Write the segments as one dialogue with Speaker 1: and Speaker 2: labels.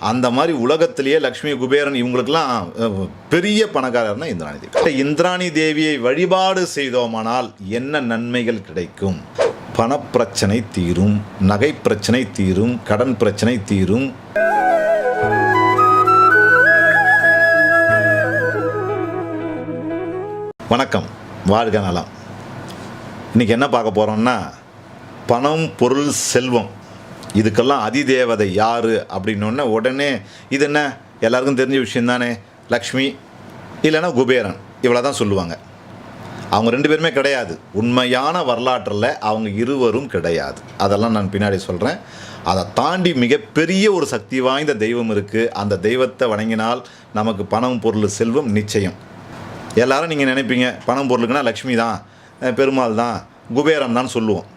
Speaker 1: அந்த மாதிரி உலகத்திலேயே லக்ஷ்மி குபேரன் இவங்களுக்கெல்லாம் பெரிய பணக்காரர்னா இந்திராணி தேவி இந்திராணி தேவியை வழிபாடு செய்தோமானால் என்ன நன்மைகள் கிடைக்கும்? பணப்பிரச்சனை தீரும் நகை பிரச்சனை தீரும் கடன் பிரச்சனை தீரும். வணக்கம். வாழ்க நலம். இன்றைக்கி என்ன பார்க்க போகிறோம்னா பணம் பொருள் செல்வம். இதுக்கெல்லாம் அதிதேவதை யார் அப்படின்னோடனே உடனே இது என்ன? எல்லாருக்கும் தெரிஞ்ச விஷயம் தானே லக்ஷ்மி இல்லைன்னா குபேரன் இவ்வளோ தான் சொல்லுவாங்க. அவங்க ரெண்டு பேருமே கிடையாது. உண்மையான வரலாற்றில் அவங்க இருவரும் கிடையாது. அதெல்லாம் நான் பின்னாடி சொல்கிறேன் அதை தாண்டி மிகப்பெரிய ஒரு சக்தி வாய்ந்த தெய்வம் இருக்குது அந்த தெய்வத்தை வணங்கினால் நமக்கு பணம் பொருள் செல்வம் நிச்சயம். எல்லாரும் நீங்கள் நினைப்பீங்க பணம் பொருளுக்குன்னா லக்ஷ்மி தான் பெருமாள் தான் குபேரம் தான் சொல்லுவோம்.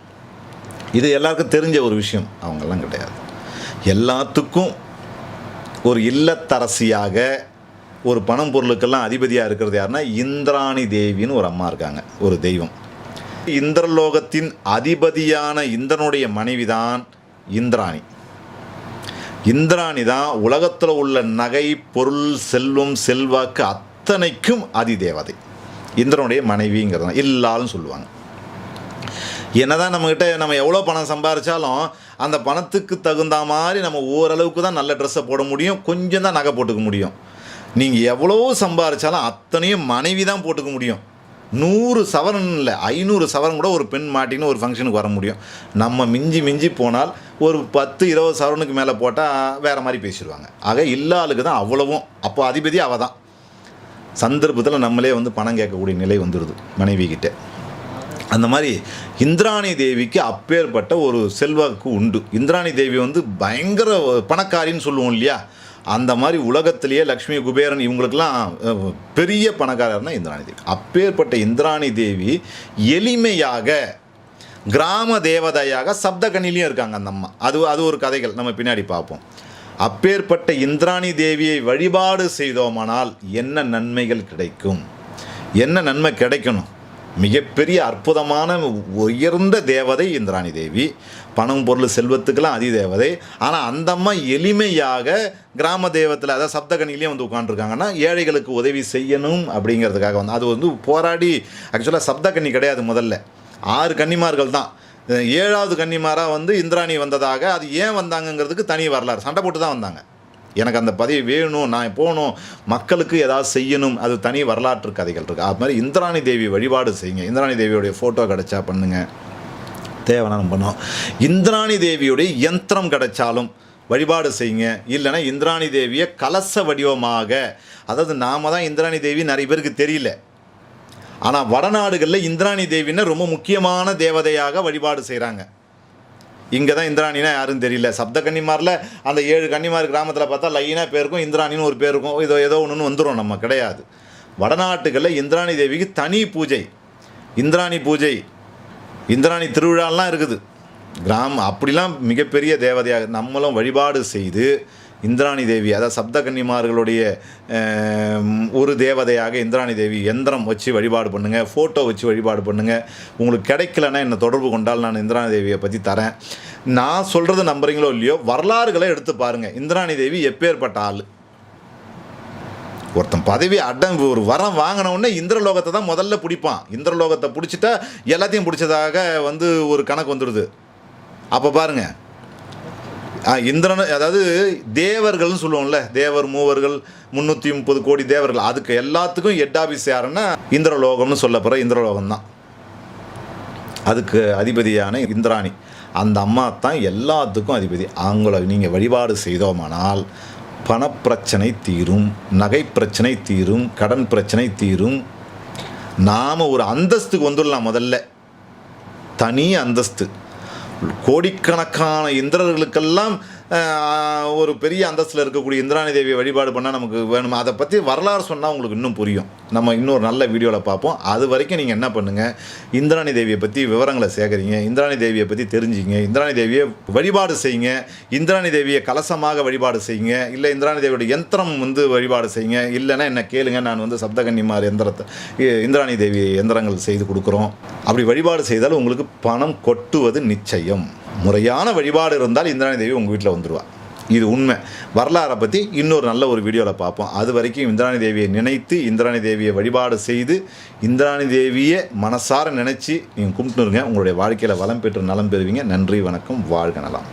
Speaker 1: இது எல்லாருக்கும் தெரிஞ்ச ஒரு விஷயம். அவங்கெல்லாம் கிடையாது. எல்லாத்துக்கும் ஒரு இல்லத்தரசியாக ஒரு பணம் பொருளுக்கெல்லாம் அதிபதியாக இருக்கிறது யாருன்னா இந்திராணி தேவின்னு ஒரு அம்மா இருக்காங்க. ஒரு தெய்வம். இந்திரலோகத்தின் அதிபதியான இந்திரனுடைய மனைவி தான் இந்திராணி. இந்திராணி தான் உலகத்தில் உள்ள நகை பொருள் செல்வம் செல்வாக்கு அத்தனைக்கும் அதிதேவதை. இந்திரனுடைய மனைவிங்கிறது இல்லாலும் சொல்லுவாங்க. என்னதான் நம்மக்கிட்ட நம்ம எவ்வளோ பணம் சம்பாரிச்சாலும் அந்த பணத்துக்கு தகுந்த மாதிரி நம்ம ஓரளவுக்கு தான் நல்ல ட்ரெஸ்ஸை போட முடியும். கொஞ்சம் தான் நகை போட்டுக்க முடியும். நீங்கள் எவ்வளோ சம்பாரிச்சாலும் அத்தனையும் மனைவி தான் போட்டுக்க முடியும். நூறு சவரன் இல்லை ஐநூறு சவரன் கூட ஒரு பெண் மாட்டின்னு ஒரு ஃபங்க்ஷனுக்கு வர முடியும். நம்ம மிஞ்சி மிஞ்சி போனால் ஒரு பத்து இருபது சவரனுக்கு மேலே போட்டால் வேறு மாதிரி பேசிடுவாங்க. ஆக இல்லாளுக்கு தான் அவ்வளவும். அப்போ அதிபதி அவள் தான். சந்தர்ப்பத்தில் நம்மளே வந்து பணம் கேட்கக்கூடிய நிலை வந்துடுது மனைவி கிட்டே அந்த மாதிரி இந்திராணி தேவிக்கு அப்பேற்பட்ட ஒரு செல்வாக்கு உண்டு. இந்திராணி தேவி வந்து பயங்கர பணக்காரின்னு சொல்லுவோம் இல்லையா? அந்த மாதிரி உலகத்திலேயே லக்ஷ்மி குபேரன் இவங்களுக்கெல்லாம் பெரிய பணக்காரர்னா இந்திராணி தேவி. அப்பேற்பட்ட இந்திராணி தேவி எளிமையாக கிராம தேவதையாக சப்தகணிலையும் இருக்காங்க அந்த அம்மா. அது அது ஒரு கதைகள். நம்ம பின்னாடி பார்ப்போம். அப்பேற்பட்ட இந்திராணி தேவியை வழிபாடு செய்தோமானால் என்ன நன்மைகள் கிடைக்கும்? என்ன நன்மை கிடைக்கணும்? மிகப்பெரிய அற்புதமான உயர்ந்த தேவதை இந்திராணி தேவி. பணம் பொருள் செல்வத்துக்கெல்லாம் அதி தேவதை ஆனால் அந்த அம்மா எளிமையாக கிராம தெய்வத்தில் அதாவது சப்தகணிலேயே வந்து உட்காந்துருக்காங்கன்னா ஏழைகளுக்கு உதவி செய்யணும் அப்படிங்கிறதுக்காக வந்து அது வந்து போராடி ஆக்சுவலாக சப்தகண்ணி கிடையாது முதல்ல. ஆறு கன்னிமார்கள் தான். ஏழாவது கன்னிமாராக வந்து இந்திராணி வந்ததாக அது ஏன் வந்தாங்கங்கிறதுக்கு தனி வரலாறு. சண்டை போட்டு தான் வந்தாங்க. எனக்கு அந்த பதவி வேணும் நான் போகணும் மக்களுக்கு ஏதாவது செய்யணும் அது தனி வரலாற்று கதைகள் இருக்குது அது மாதிரி இந்திராணி தேவி வழிபாடு செய்யுங்க. இந்திராணி தேவியோடைய ஃபோட்டோ கிடைச்சா பண்ணுங்கள் தேவைன்னா பண்ணோம் இந்திராணி தேவியுடைய யந்திரம் கிடைச்சாலும் வழிபாடு செய்யுங்க. இல்லைன்னா இந்திராணி தேவியை கலச வடிவமாக அதாவது நாம தான் இந்திராணி தேவி நிறைய பேருக்கு தெரியல. ஆனால் வடநாடுகளில் இந்திராணி தேவின்னு ரொம்ப முக்கியமான தேவதையாக வழிபாடு செய்கிறாங்க இங்கே தான் இந்திராணினா யாரும் தெரியல. சப்த கன்னிமாரில் அந்த ஏழு கன்னிமார் கிராமத்தில் பார்த்தா லைனாக பேருக்கும் இந்திராணின்னு ஒரு பேர் இருக்கும் இதோ ஏதோ ஒன்று வந்துடும் நம்ம கிடையாது. வடநாட்டுகளில் இந்திராணி தேவிக்கு தனி பூஜை. இந்திராணி பூஜை. இந்திராணி திருவிழாலாம் இருக்குது. கிராமம் அப்படிலாம் மிகப்பெரிய தேவதையாக நம்மளும் வழிபாடு செய்து இந்திராணி தேவி அதாவது சப்தகன்னிமார்களுடைய ஒரு தேவதையாக இந்திராணி தேவி எந்திரம் வச்சு வழிபாடு பண்ணுங்கள் ஃபோட்டோ வச்சு வழிபாடு பண்ணுங்கள் உங்களுக்கு கிடைக்கலன்னா என்னை தொடர்பு கொண்டால் நான் இந்திராணி தேவியை பற்றி தரேன். நான் சொல்கிறது நம்புறீங்களோ இல்லையோ வரலாறுகளை எடுத்து பாருங்கள் இந்திராணி தேவி எப்பேற்பட்ட ஆள்? ஒருத்தன் பதவி அடம் ஒரு வரம் வாங்கினவுடனே இந்திரலோகத்தை தான் முதல்ல பிடிப்பான். இந்திரலோகத்தை பிடிச்சிட்டா எல்லாத்தையும் பிடிச்சதாக வந்து ஒரு கணக்கு வந்துடுது. அப்போ பாருங்கள் இந்திரன் அதாவது தேவர்கள்னு சொல்லுவோம்ல தேவர் மூவர்கள் முந்நூற்றி முப்பது கோடி தேவர்கள். அதுக்கு எல்லாத்துக்கும் ஹெட் ஆஃபீஸ் யாருன்னா இந்திரலோகம்னு சொல்லப்படுற இந்திரலோகம் தான். அதுக்கு அதிபதியான இந்திராணி. அந்த அம்மா தான் எல்லாத்துக்கும் அதிபதி. அவங்கள நீங்கள் வழிபாடு செய்தோமானால் பணப்பிரச்சனை தீரும் நகை பிரச்சனை தீரும் கடன் பிரச்சனை தீரும். நாம் ஒரு அந்தஸ்துக்கு வந்துடலாம் முதல்ல. தனி அந்தஸ்து. கோடிக்கணக்கான இந்திரர்களுக்கெல்லாம் ஒரு பெரிய அந்தஸ்தில் இருக்கக்கூடிய இந்திராணி தேவியை வழிபாடு பண்ணால் நமக்கு வேணும்? அதை பற்றி வரலாறு சொன்னால் உங்களுக்கு இன்னும் புரியும். நம்ம இன்னொரு நல்ல வீடியோவில் பார்ப்போம். அது வரைக்கும் நீங்கள் என்ன பண்ணுங்கள் இந்திராணி தேவியை பற்றி விவரங்களை சேகரிங்க. இந்திராணி தேவியை பற்றி தெரிஞ்சுங்க. இந்திராணி தேவியை வழிபாடு செய்யுங்க. இந்திராணி தேவியை கலசமாக வழிபாடு செய்யுங்க. இல்லை இந்திராணி தேவியோட யந்திரம் வந்து வழிபாடு செய்யுங்க. இல்லைன்னா என்ன கேளுங்க. நான் வந்து சப்தகன்னிமார் எந்திரத்தை இந்திராணி தேவி எந்திரங்கள் செய்து கொடுக்குறோம். அப்படி வழிபாடு செய்தால் உங்களுக்கு பணம் கொட்டுவது நிச்சயம். முறையான வழிபாடு இருந்தால் இந்திராணி தேவி உங்கள் வீட்டில் வந்துடுவா இது உண்மை. வரலாறை பற்றி இன்னொரு நல்ல ஒரு வீடியோவில் பார்ப்போம். அது வரைக்கும் இந்திராணி தேவியை நினைத்து இந்திராணி தேவியை வழிபாடு செய்து இந்திராணி தேவியை மனசார நினச்சி நீங்கள் கும்பிட்டுருங்க. உங்களுடைய வாழ்க்கையில் வளம் பெற்று நலம் பெறுவீங்க. நன்றி வணக்கம் வாழ்க நலம்.